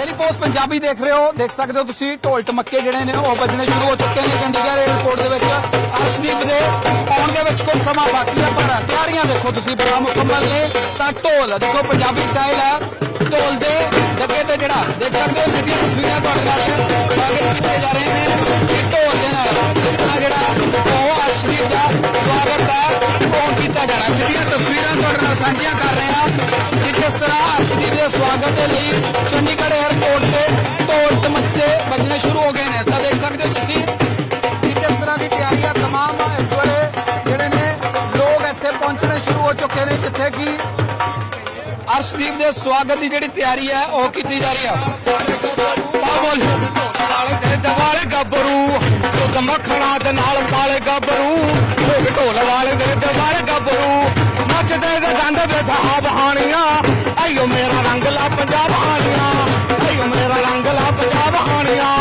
Daily post Punjabi ਦੇਖ ਰਹੇ ਹੋ। ਦੇਖ ਸਕਦੇ ਹੋ ਤੁਸੀਂ, ਢੋਲ ਟਮੱਕੇ ਜਿਹੜੇ ਨੇ, ਉਹ ਵੱਜਣੇ ਸ਼ੁਰੂ ਹੋ ਚੁੱਕੇ ਨੇ ਚੰਡੀਗੜ੍ਹ ਏਅਰਪੋਰਟ ਦੇ ਵਿੱਚ। ਅਰਸ਼ਦੀਪ ਦੇ ਆਉਣ ਦੇ ਵਿੱਚ ਕੁਝ ਸਮਾਂ ਬਾਕੀ ਹੈ, ਪਰ ਤਿਆਰੀਆਂ ਦੇਖੋ ਤੁਸੀਂ ਬੜਾ ਮੁਕੰਮਲ ਨੇ। ਤਾਂ ਢੋਲ, ਦੇਖੋ ਪੰਜਾਬੀ ਸਟਾਈਲ ਹੈ। ਢੋਲ ਦੇ ਜੱਗੇ ਤੇ ਜਿਹੜਾ, ਦੇਖ ਸਕਦੇ ਹੋ ਸਿੱਧੀਆਂ ਤਸਵੀਰਾਂ ਤੁਹਾਡੇ ਨਾਲ ਸਵਾਗਤ ਕੀਤੇ ਜਾ ਰਹੇ ਨੇ। ਕਿ ਢੋਲ ਦੇ ਨਾਲ ਇਸ ਤਰ੍ਹਾਂ ਜਿਹੜਾ ਉਹ ਅਰਸ਼ਦੀਪ ਦਾ ਸਵਾਗਤ ਹੈ, ਉਹ ਕੀਤਾ ਜਾਣਾ। ਸਿੱਧੀਆਂ ਤਸਵੀਰਾਂ ਤੁਹਾਡੇ ਨਾਲ ਸਾਂਝੀਆਂ ਕਰ ਰਹੇ ਹਾਂ ਕਿ ਕਿਸ ਤਰ੍ਹਾਂ ਅਰਸ਼ਦੀਪ ਦੇ ਸਵਾਗਤ ਦੇ ਲਈ ਅਰਸ਼ਦੀਪ ਦੇ ਸਵਾਗਤ ਦੀ ਜਿਹੜੀ ਤਿਆਰੀ ਹੈ, ਉਹ ਕੀਤੀ ਜਾ ਰਹੀ ਹੈ। ਵਾਲੇ ਗੱਭਰੂ, ਦੁੱਧ ਮੱਖਣਾ ਦੇ ਨਾਲ ਕਾਲੇ ਗੱਭਰੂ ਲੋਕ ਢੋਲ ਵਾਲੇ ਦੇ ਦਵਾਲੇ ਗੱਭਰੂ। ਨੱਚਦੇ ਦੇ ਦੰਦ ਵੇ ਸਾਹਬ ਹਾਣੀਆਂ ਆਇਓ ਮੇਰਾ ਰੰਗ ਲਾ ਪੰਜਾਬ ਹਾਣੀਆਂ। ਆਇਓ ਮੇਰਾ ਰੰਗ ਲਾ ਪੰਜਾਬ ਹਾਣੀਆਂ।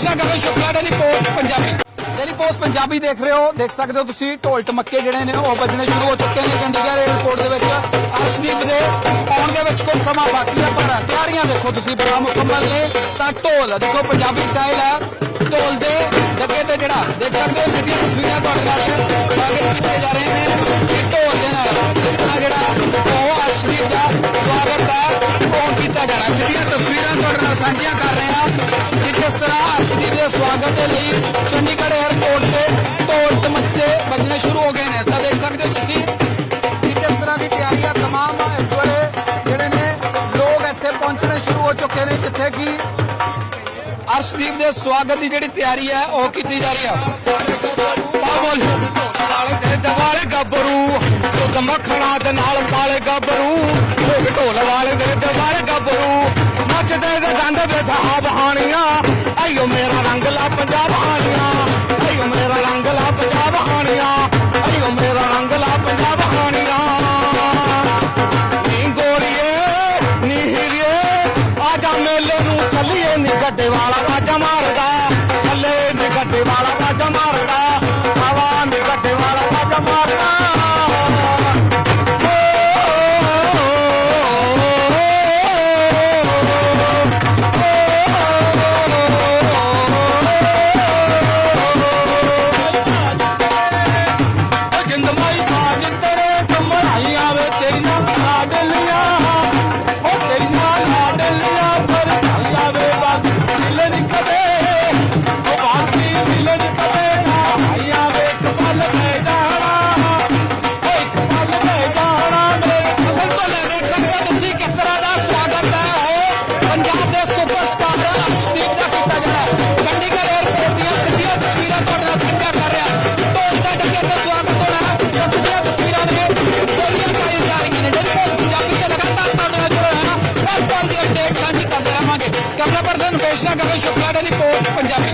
ਪਰਸਨ ਬੇਸ਼ਨਾ Shukla daily post Punjabi. Daily post Punjabi ਦੇਖ ਰਹੇ ਹੋ, ਦੇਖ ਸਕਦੇ ਹੋ ਤੁਸੀਂ, ਢੋਲ ਟਮੱਕੇ ਜਿਹੜੇ ਨੇ, ਉਹ ਵੱਜਣੇ ਸ਼ੁਰੂ ਹੋ ਚੁੱਕੇ ਨੇ ਚੰਡੀਗੜ੍ਹ 에ਅਰਪੋਰਟ ਦੇ ਵਿੱਚ। ਅਰਸ਼ਦੀਪ ਦੇ ਆਉਣ ਦੇ ਵਿੱਚ ਕੁਝ ਸਮਾਂ ਬਾਕੀ ਹੈ, ਪਰ ਤਿਆਰੀਆਂ ਦੇਖੋ ਤੁਸੀਂ ਬੜਾ ਮੁਕੰਮਲ ਨੇ। ਤਾਂ ਢੋਲ, ਦੇਖੋ ਪੰਜਾਬੀ ਸਟਾਈਲ ਹੈ। ਢੋਲ ਦੇ ਜੱਗੇ ਤੇ ਜਿਹੜਾ, ਦੇਖ ਸਕਦੇ ਹੋ ਸਿੱਧੀਆਂ ਤਸਵੀਰਾਂ ਤੁਹਾਡੇ ਨਾਲ ਸਵਾਗਤ ਕੀਤੇ ਜਾ ਰਹੇ ਨੇ। ਢੋਲ ਦੇ ਨਾਲ ਇਸ ਤਰ੍ਹਾਂ ਜਿਹੜਾ ਉਹ ਅਰਸ਼ਦੀਪ ਦਾ ਸਵਾਗਤ ਹੈ, ਉਹ ਕੀਤਾ ਜਾਣਾ। ਸਿੱਧੀਆਂ ਤਸਵੀਰਾਂ ਤੁਹਾਡੇ ਨਾਲ ਸਾਂਝੀਆਂ ਕਰ ਰਹੇ ਹਾਂ। ਅਰਸ਼ਦੀਪ ਦੇ ਸਵਾਗਤ ਦੀ ਜਿਹੜੀ ਤਿਆਰੀ ਹੈ, ਉਹ ਕੀਤੀ ਜਾ ਰਹੀ ਹੈ। ਪਾਵਲ ਵਾਲੇ ਦਵਾਲੇ ਗੱਭਰੂ, ਦੁੱਧ ਮੱਖਣਾ ਦੇ ਨਾਲ ਕਾਲੇ ਗੱਭਰੂ ਲੋਕ ਢੋਲ ਵਾਲੇ ਦੇ ਦਵਾਲੇ ਗੱਭਰੂ। ਨੱਚਦੇ ਦੇ ਦੰਦ ਵੇ ਸਾਹਬ ਹਾਣੀਆਂ, ਆਇਓ ਮੇਰਾ ਰੰਗ ਲਾ ਪੰਜਾਬ ਹਾਣੀਆਂ। ਵਾਲਾ ਕਰਨ ਸ਼ੁਕਲਾ ਡੇਲੀ ਪੋਸਟ ਪੰਜਾਬੀ